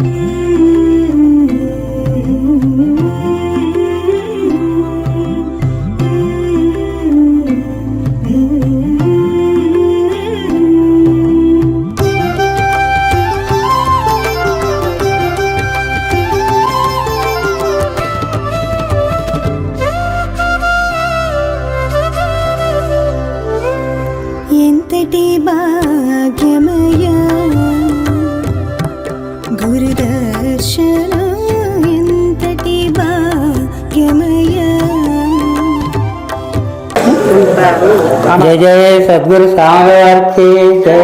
Mm-hmm. జయ జయ సద్గురు స్వామివారికి జై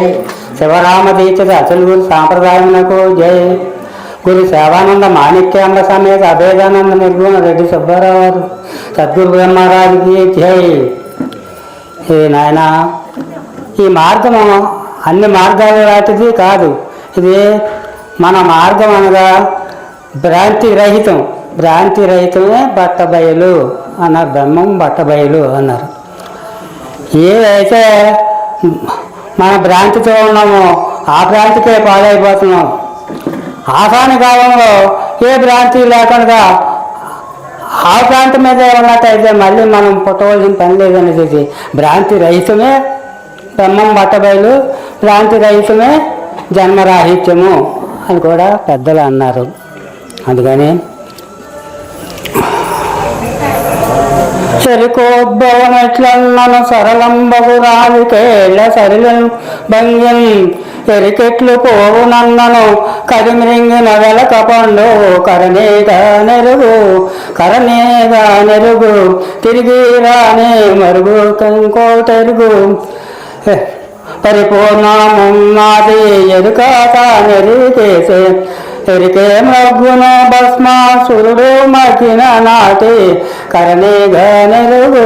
శివరామ దీక్ష అసలు గురు సాంప్రదాయమునకు జై గురు సేవానంద మాణిక్యాంబ సమేత అభేదానంద నిర్గుణ రెడ్డి సుబ్బారావు గారు సద్గురు బ్రహ్మరాజుకి జై ఏ నాయన ఈ మార్గము అన్ని మార్గాలు లాంటిది కాదు. ఇది మన మార్గం అనగా భ్రాంతి రహితం. భ్రాంతి రహితమే బట్టబయలు అన్నారు బ్రహ్మం బట్టబయలు అన్నారు. ఏదైతే మన భ్రాంతితో ఉన్నామో ఆ భ్రాంతికే పాడైపోతున్నాం ఆసాని కాలంలో ఏ భ్రాంతి లేకుండా ఆ ప్రాంతం మీద ఉన్నట్టయితే మళ్ళీ మనం పుట్టవలసిన పని లేదనేది భ్రాంతి రహితమే బ్రహ్మం బట్టబయలు భ్రాంతి రహితమే జన్మరాహిత్యము అని కూడా పెద్దలు అన్నారు. అందుకని చెరుకోద్భవమెట్లన్నను సరళంబగు రాలికేళ్ళ సరిలను భంగిం ఎరికెట్లు పోవు నన్నను కరిమిరింగిన వెలక పండు కరణేగా నెరుగు కరణేగా నెరుగు తిరిగి రానే మరుగు కంకోటెరుగు పరిపూర్ణమున్నది ఎరుకాక నెరికేసే ఎరికే మగ్గున భస్మాసురుడు మకిన నాటి. కరణే గనెరుగు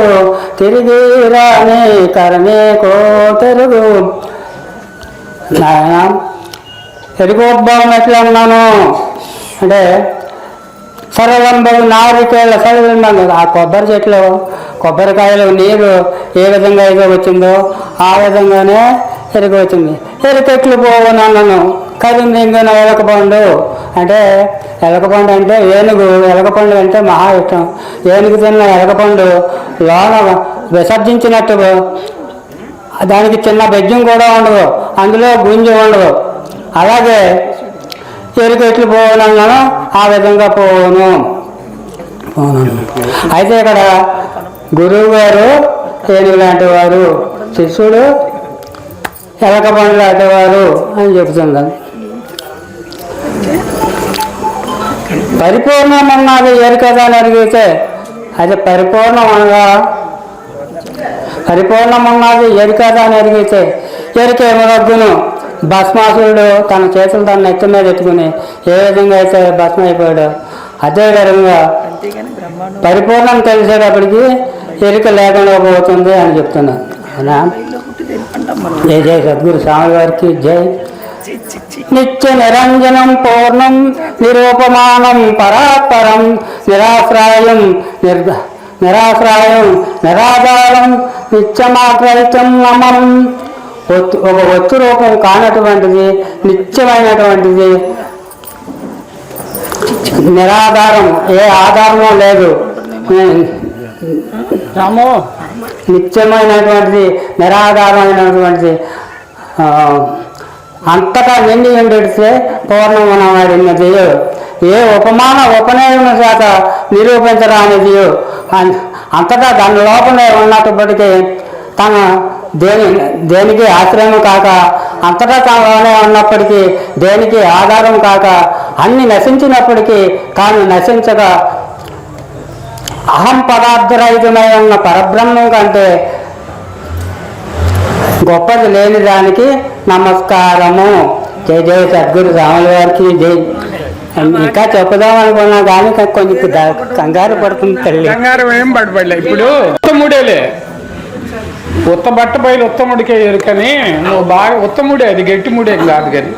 తిరిగి రాని కరణే కోటెరుగు నాయన ఎరుగోద్భవం ఎట్లా ఉన్నాను అంటే సరళంబగు నారికేళ్ళ సరళంబగు ఆ కొబ్బరి చెట్లు కొబ్బరికాయలు నీరు ఏ విధంగా అయితే వచ్చిందో ఆ విధంగానే ఎరుగు వచ్చింది ఎరుకెట్లు పోవు నన్నను కరిందింగిన ఎలకపండు అంటే ఎలకపండు అంటే ఏనుగు. ఎలకపండు అంటే మహా ఇష్టం. ఏనుగు తిన్న ఎలకపండు లోన విసర్జించినట్టు దానికి చిన్న బెజ్జం కూడా ఉండదు. అందులో గుంజు ఉండదు. అలాగే ఎరుకు ఎట్లు పోవాలన్నాను ఆ విధంగా పోను అయితే ఇక్కడ గురువు గారు ఏనుగు లాంటి వారు. శిష్యుడు ఎలక పండు లాంటి వారు అని చెబుతున్నాను పరిపూర్ణమన్నది ఎరుకదా అని అడిగితే అది పరిపూర్ణం అనగా పరిపూర్ణమన్నది ఎరుకదా అని అడిగితే ఎరుక ఏమొగ్గును భస్మాసురుడు తన చేతులు తన నెత్తి మీద ఎత్తుకుని ఏ విధంగా అయితే భస్మం అయిపోయాడు అదే విధంగా పరిపూర్ణం తెలిసేటప్పటికి ఎరుక లేకుండా పోతుంది అని చెప్తున్నాను. అవునా జై జై సద్గురు స్వామి వారికి జై. నిత్య నిరంజనం పూర్ణం నిరూపమానం పరాత్పరం నిరాశ్రాయం నిర్గ నిరాశ్రాయం నిరాధారం నిత్యమాత్రైత్యం నమం. ఒక ఒత్తు రూపం కానటువంటిది నిత్యమైనటువంటిది. నిరాధారం ఏ ఆధారము లేదు. రాము. నిత్యమైనటువంటిది నిరాధారమైనటువంటిది. ఆ, అంతటా నిండి ఎండితే పూర్ణమనవాడినది ఏ ఉపమాన ఉపనయన చేత నిరూపించరానిది అంతటా దాని లోపలే ఉన్నప్పటికీ తన దేని దేనికి ఆశ్రయం కాక అంతటా తనలోనే ఉన్నప్పటికీ దేనికి ఆధారం కాక అన్ని నశించినప్పటికీ తాను నశించగా అహం పదార్థరహితమై ఉన్న పరబ్రహ్మం కంటే గొప్పది లేని దానికి నమస్కారము. జయ జయ సద్గురు రాముల గారికి జై. ఇంకా చెప్పుదాం అనుకున్నా కానీ కొంచెం కంగారు పడుతుంది తల్లి. కంగారు ఏం పడబడలే. ఇప్పుడు ఉత్తముడేలే. ఉత్త బట్ట బయలు ఉత్తముడికే ఎరుకని నువ్వు బాగా ఉత్తముడే అది గట్టి ముడే కాదు కానీ.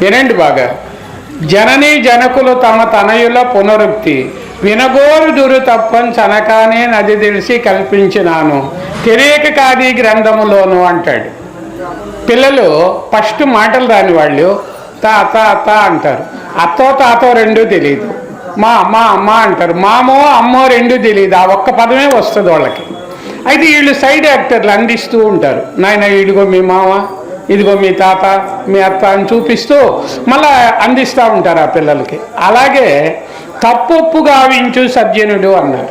వినండి బాగా? జనని జనకులు తమ తనయుల పునరుక్తి. వినగోరు దురు తప్పని చనకానే నది తెలిసి కల్పించినాను. తెలియక కాది గ్రంథములోను అంటాడు. పిల్లలు ఫస్ట్ మాటలు రాని వాళ్ళు తాత అత్త అంటారు. అత్తో తాతో రెండూ తెలియదు మా అమ్మ అమ్మ అంటారు. మామో అమ్మో రెండూ తెలియదు ఆ ఒక్క పదమే వస్తుంది వాళ్ళకి. అయితే వీళ్ళు సైడ్ యాక్టర్లు అందిస్తూ ఉంటారు. నాయన ఇదిగో మీ మామ ఇదిగో మీ తాత మీ అత్త అని చూపిస్తూ మళ్ళా అందిస్తూ ఉంటారు ఆ పిల్లలకి. అలాగే తప్పొప్పు గావించు సజ్జనుడు అన్నారు.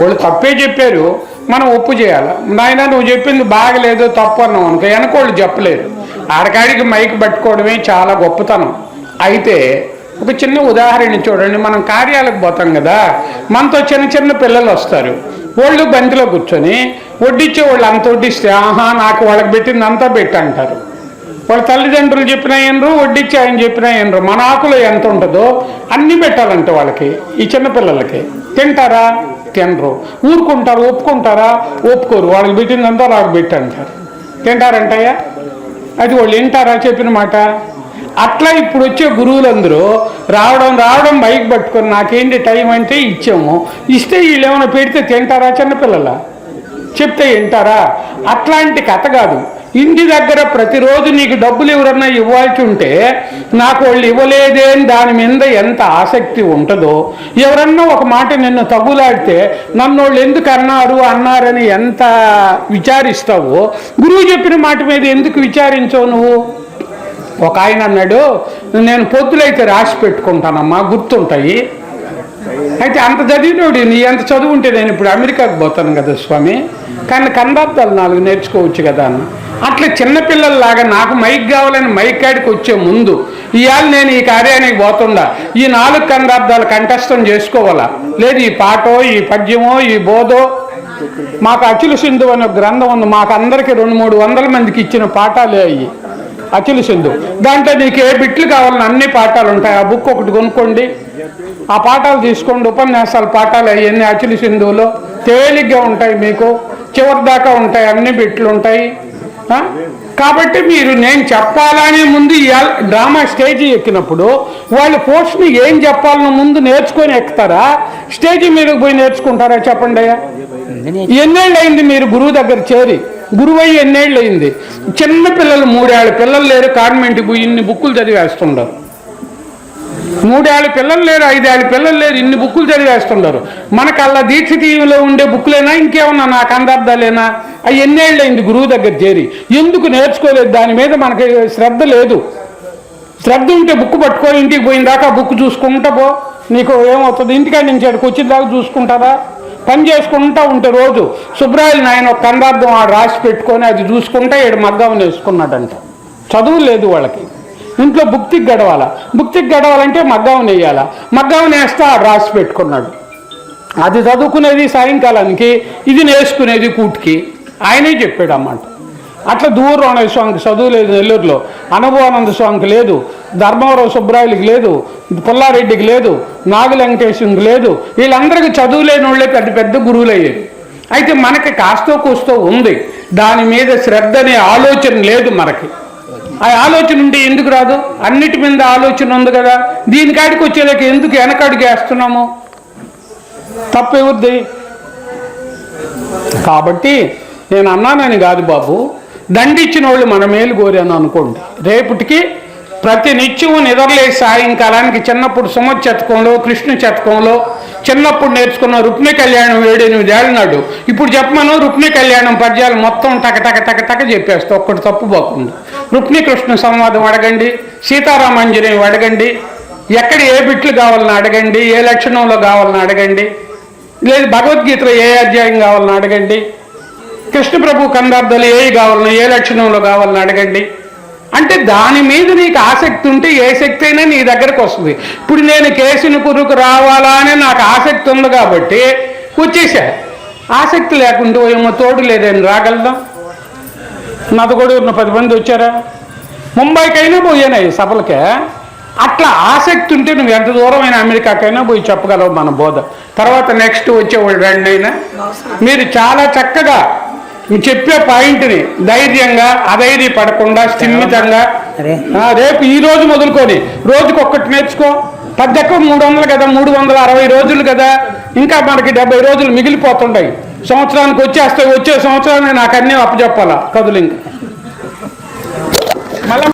వాళ్ళు తప్పే చెప్పారు. మనం ఒప్పు చేయాలి? నాయన నువ్వు చెప్పింది బాగలేదు తప్పు అన్నావు అనుకో వెనకోళ్ళు చెప్పలేరు. ఆడకాడికి మైక్ పట్టుకోవడమే చాలా గొప్పతనం. అయితే ఒక చిన్న ఉదాహరణ చూడండి. మనం కార్యాలకు పోతాం కదా మనతో చిన్న చిన్న పిల్లలు వస్తారు. వాళ్ళు బంతిలో కూర్చొని వడ్డిచ్చే వాళ్ళు అంత వడ్డిస్తే ఆహా నాకు వాళ్ళకి పెట్టింది అంతా పెట్టి అంటారు. వాళ్ళ తల్లిదండ్రులు చెప్పిన ఏనరు వడ్డిచ్చి ఆయన చెప్పిన ఏనరు మన ఆకులో ఎంత ఉంటుందో అన్నీ పెట్టాలంట వాళ్ళకి ఈ చిన్నపిల్లలకి తింటారా? తినరు ఊరుకుంటారు ఒప్పుకుంటారా? ఒప్పుకోరు. వాళ్ళకి పెట్టిందంతా వాళ్ళకి పెట్టి అంటారు. తింటారంటయ్యా? అది వాళ్ళు వింటారా చెప్పిన మాట? అట్లా ఇప్పుడు వచ్చే గురువులందరూ రావడం రావడం బైక్ పట్టుకొని నాకేంటి టైం అంటే ఇచ్చాము. ఇస్తే వీళ్ళు ఏమైనా పెడితే తింటారా చిన్నపిల్లల? చెప్తే వింటారా? అట్లాంటి కథ కాదు. ఇంటి దగ్గర ప్రతిరోజు నీకు డబ్బులు ఎవరన్నా ఇవ్వాల్సి ఉంటే నాకు వాళ్ళు ఇవ్వలేదే అని దాని మీద ఎంత ఆసక్తి ఉంటుందో ఎవరన్నా ఒక మాట నిన్ను తగులాడితే నన్ను వాళ్ళు ఎందుకు అన్నారు అన్నారని ఎంత విచారిస్తావో గురువు చెప్పిన మాట మీద ఎందుకు విచారించవు నువ్వు? ఒక ఆయన అన్నాడు నేను పొద్దులైతే రాసి పెట్టుకుంటానమ్మా గుర్తుంటాయి. అయితే అంత చదివినోడు నీ ఎంత చదువు ఉంటే నేను ఇప్పుడు అమెరికాకు పోతాను కదా స్వామి. కానీ కందార్థాలు నాలుగు నేర్చుకోవచ్చు కదా అన్న. అట్లా చిన్నపిల్లల్లాగా నాకు మైక్ కావాలని మైక్ కాడికి వచ్చే ముందు ఇవాళ నేను ఈ కార్యానికి పోతుండా. ఈ నాలుగు కందార్థాలు కంఠస్థం చేసుకోవాలా? లేదు ఈ పాటో ఈ పద్యమో ఈ బోధో? మాకు అచిల సింధు అనే గ్రంథం ఉంది. మాకు అందరికీ రెండు మూడు వందల మందికి ఇచ్చిన పాఠాలే అయ్యి. అచిల సింధు. దాంట్లో నీకు ఏ బిట్లు కావాలని అన్ని పాఠాలు ఉంటాయి. ఆ బుక్ ఒకటి కొనుక్కోండి. ఆ పాఠాలు తీసుకోండి. ఉపన్యాసాలు పాఠాలు అవన్నీ అచిల సింధువులో తేలిగ్గా ఉంటాయి మీకు. చివరి దాకా ఉంటాయి. అన్ని బిట్లు ఉంటాయి. కాబట్టి మీరు నేను చెప్పాలనే ముందు డ్రామా స్టేజీ ఎక్కినప్పుడు వాళ్ళు పోస్ట్ని ఏం చెప్పాలని ముందు నేర్చుకొని ఎక్కుతారా? స్టేజీ మీదకి పోయి నేర్చుకుంటారా? చెప్పండి అయ్యా. ఎన్నేళ్ళు అయింది మీరు గురువు దగ్గర చేరి? గురువు అయ్యి ఎన్నేళ్ళు అయింది చిన్న పిల్లలు మూడేళ్ళ పిల్లలు లేరు కాన్వెంట్కి పోయి ఇన్ని బుక్కులు చదివేస్తుండరు. మూడేళ్ళ పిల్లలు లేరు ఐదేళ్ళ పిల్లలు లేరు ఇన్ని బుక్కులు చదివేస్తున్నారు. మనకు అలా దీక్ష టీవీలో ఉండే బుక్కులేనా? ఇంకేమన్నా నాకు కందార్థాలేనా అవి ఎన్నేళ్ళు అయింది గురువు దగ్గర చేరి. ఎందుకు నేర్చుకోలేదు? దాని మీద మనకి శ్రద్ధ లేదు. శ్రద్ధ ఉంటే బుక్ పట్టుకొని ఇంటికి పోయిన దాకా బుక్ చూసుకుంటా పో. నీకు ఏమవుతుంది? ఇంటికాడ నుంచి అక్కడికి వచ్చిన దాకా చూసుకుంటారా పని చేసుకుంటా ఉంటే రోజు. సుబ్రాయిలు నాయన ఒక కందార్థం ఆడు రాసి పెట్టుకొని అది చూసుకుంటా ఏడు మగ్గం వేసుకున్నాడంట. చదువు లేదు వాళ్ళకి. ఇంట్లో బుక్తికి గడవాలా? బుక్తికి గడవాలంటే మగ్గావు నెయ్యాలా? మగ్గావు వేస్తే ఆడు రాసి పెట్టుకున్నాడు. అది చదువుకునేది సాయంకాలానికి ఇది నేర్చుకునేది కూటికి. ఆయనే చెప్పాడు అన్నమాట అట్లా దూరం స్వామికి చదువు లేదు నెల్లూరులో. అనుభవానంద స్వామికి లేదు. ధర్మవరం సుబ్రాయులకి లేదు. పుల్లారెడ్డికి లేదు. నాగు వెంకటేశ్వరికి లేదు. వీళ్ళందరికీ చదువు లేని వాళ్ళే పెద్ద పెద్ద గురువులు అయ్యారు అయితే మనకి కాస్తో కూస్తో ఉంది. దాని మీద శ్రద్ధ అనే ఆలోచన లేదు మనకి. ఆ ఆలోచన ఉంటే ఎందుకు రాదు? అన్నిటి మీద ఆలోచన ఉంది కదా. దీనికాడికి వచ్చేలాక ఎందుకు వెనకడుగు వేస్తున్నాము తప్పేవుద్ది కాబట్టి నేను అన్నానని కాదు బాబు. దండిచ్చిన వాళ్ళు మన మేలు కోరాను అనుకోండి. రేపటికి ప్రతి నిత్యము నిద్రలేసి సాయంకాలానికి చిన్నప్పుడు సుమ శతకంలో కృష్ణ శతకంలో చిన్నప్పుడు నేర్చుకున్న రుక్మి కళ్యాణం ఏడెనిమిది ఏళ్ళ నాడు. ఇప్పుడు చెప్పమను రుక్మి కళ్యాణం పద్యాలు మొత్తం టక టక టక టక చెప్పేస్తా. ఒక్కటి తప్పు పోకుండా. రుక్మికృష్ణ సంవాదం అడగండి సీతారామాంజనేయం అడగండి ఎక్కడ ఏ బిట్లు కావాలని అడగండి ఏ లక్షణంలో కావాలని అడగండి లేదు భగవద్గీతలో ఏ అధ్యాయం కావాలని అడగండి కృష్ణ ప్రభు కందార్థాలు ఏవి కావాలని ఏ లక్షణంలో కావాలని అడగండి. అంటే దాని మీద నీకు ఆసక్తి ఉంటే ఏ శక్తి అయినా నీ దగ్గరకు వస్తుంది. ఇప్పుడు నేను కేసుని పురుకు రావాలా అని నాకు ఆసక్తి ఉంది కాబట్టి వచ్చేసా. ఆసక్తి లేకుండా ఏమో తోడు లేదని రాగలదాం? నాతో కూడా ఉన్న పది మంది వచ్చారా? ముంబైకైనా పోయాను ఈ సభలకే. అట్లా ఆసక్తి ఉంటే నువ్వు ఎంత దూరమైన అమెరికాకైనా పోయి చెప్పగలవు మన బోధ. తర్వాత నెక్స్ట్ వచ్చేవాళ్ళు రెండైనా. మీరు చాలా చక్కగా చెప్పే పాయింట్ని ధైర్యంగా అధైర్య పడకుండా స్థిమితంగా రేపు ఈ రోజు మొదలుకొని రోజుకి ఒక్కటి నేర్చుకో. పద్దెక్క మూడు వందలు కదా మూడు వందల అరవై రోజులు కదా. ఇంకా మనకి డెబ్బై రోజులు మిగిలిపోతుంటాయి సంవత్సరానికి వచ్చేస్తే వచ్చే సంవత్సరాన్ని నాకు అన్నీ అప్పచెప్పాలా? కదులు మళ్ళీ